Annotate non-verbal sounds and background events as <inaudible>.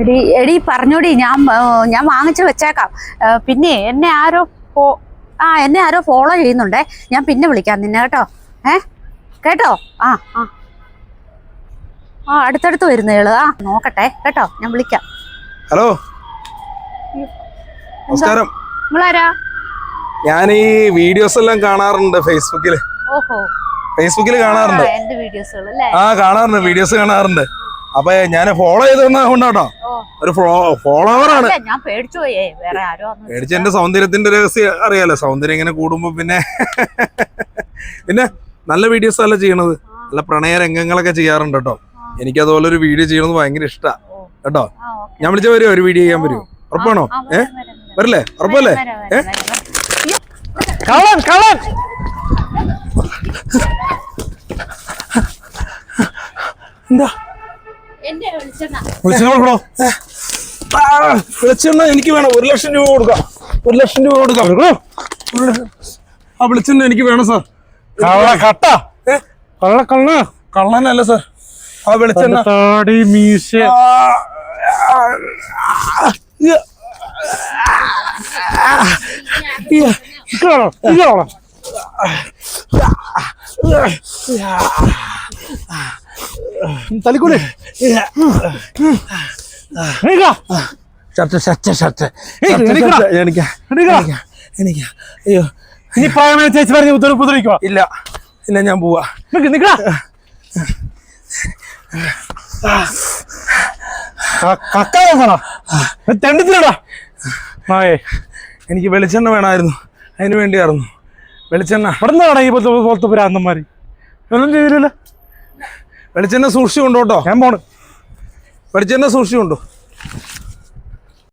എടി എടി പറഞ്ഞോടി ഞാൻ ഞാൻ വാങ്ങിച്ചു വെച്ചേക്കാം. പിന്നെ എന്നെ ആരോ ഫോ ആ എന്നെ ആരോ ഫോളോ ചെയ്യുന്നുണ്ടേ. ഞാൻ പിന്നെ വിളിക്കാം നിന്നെ കേട്ടോ. ഏ? കേട്ടോ? ആ ആ. ആ അടുത്തടുത്ത് വരുന്നേൾ ആ നോക്കട്ടെ കേട്ടോ ഞാൻ വിളിക്കാം. ഹലോ. നമസ്കാരം. നിങ്ങളാരാ? ഞാൻ ഈ വീഡിയോസ് എല്ലാം കാണാറുണ്ട് ഫേസ്ബുക്കിൽ ഓഹോ. ഫേസ്ബുക്കിൽ കാണാറുണ്ട്. ആ കാണാറുണ്ട് വീഡിയോസ് കാണാറുണ്ട്. അപ്പൊ ഞാൻ ഫോളോ ചെയ്തോണ്ടാ കൊണ്ടാട്ടോ. ഒരു ഫോളോവർ ആണ്. ഞാൻ പേടിച്ചു പോയേ. വേറെ ആരോ വന്ന് എന്റെ സൗന്ദര്യത്തിന്റെ രഹസ്യം അറിയാലോ. സൗന്ദര്യം ഇങ്ങനെ കൂടുമ്പോ പിന്നെ <laughs> പിന്നെ നല്ല വീഡിയോസ് അല്ല ചെയ്യണത്? നല്ല പ്രണയ രംഗങ്ങളൊക്കെ ചെയ്യാറുണ്ട് കേട്ടോ. എനിക്ക് അതുപോലെ ഒരു വീഡിയോ ചെയ്യണത് ഭയങ്കര ഇഷ്ടാ. ഓ, കേട്ടോ? ഞാൻ വിളിച്ച വരുമോ ഒരു വീഡിയോ ചെയ്യാൻ വരുമോ ഉറപ്പാണോ? ഏ വരാം, വരാം, വരാം. വരില്ലേ? ഉറപ്പല്ലേ. കള്ളൻ കള്ളൻ! എന്താ? വെളിച്ചെണ്ണ വിളിച്ചോ വെളിച്ചെണ്ണ എനിക്ക് വേണം ഒരു ലക്ഷം രൂപ കൊടുക്കാം ഒരു ലക്ഷം രൂപ കൊടുക്കാം ആ വെളിച്ചെണ്ണ എനിക്ക് വേണം സാർ കള്ള കട്ട ഏ? കള്ള കള്ള കള്ളനല്ല സാർ ആ വെളിച്ചെണ്ണ താടി മീശ. ഇതാണോ ഇതാണോ തലിക്കൂലേ ഷർട്ട് ഷർട്ട് ഷർട്ട്. എനിക്കാ. അയ്യോ. ഇനി പ്രായമായ ചേച്ചി പറഞ്ഞ് ഉപദ്രവിക്കുക ഇല്ല. ഇല്ല ഞാൻ പോവാ. നിക്ക് നിക്കടാ കക്കാണോ തെണ്ടിത്തിലടാ മായേ എനിക്ക് വെളിച്ചെണ്ണ വേണമായിരുന്നു. അതിനു വേണ്ടിയായിരുന്നു. വെളിച്ചെണ്ണ. ഇവിടെ നിന്നാണ് ഈ പോലത്തെ പോലത്തെ ഭ്രാന്തന്മാര് ഒന്നും ചെയ്തില്ലല്ലോ. വെളിച്ചെണ്ണ സൂക്ഷിച്ചു കൊണ്ടോട്ടോ ഞാൻ പോണ്. വെളിച്ചെണ്ണ സൂക്ഷിച്ചു കൊണ്ടോ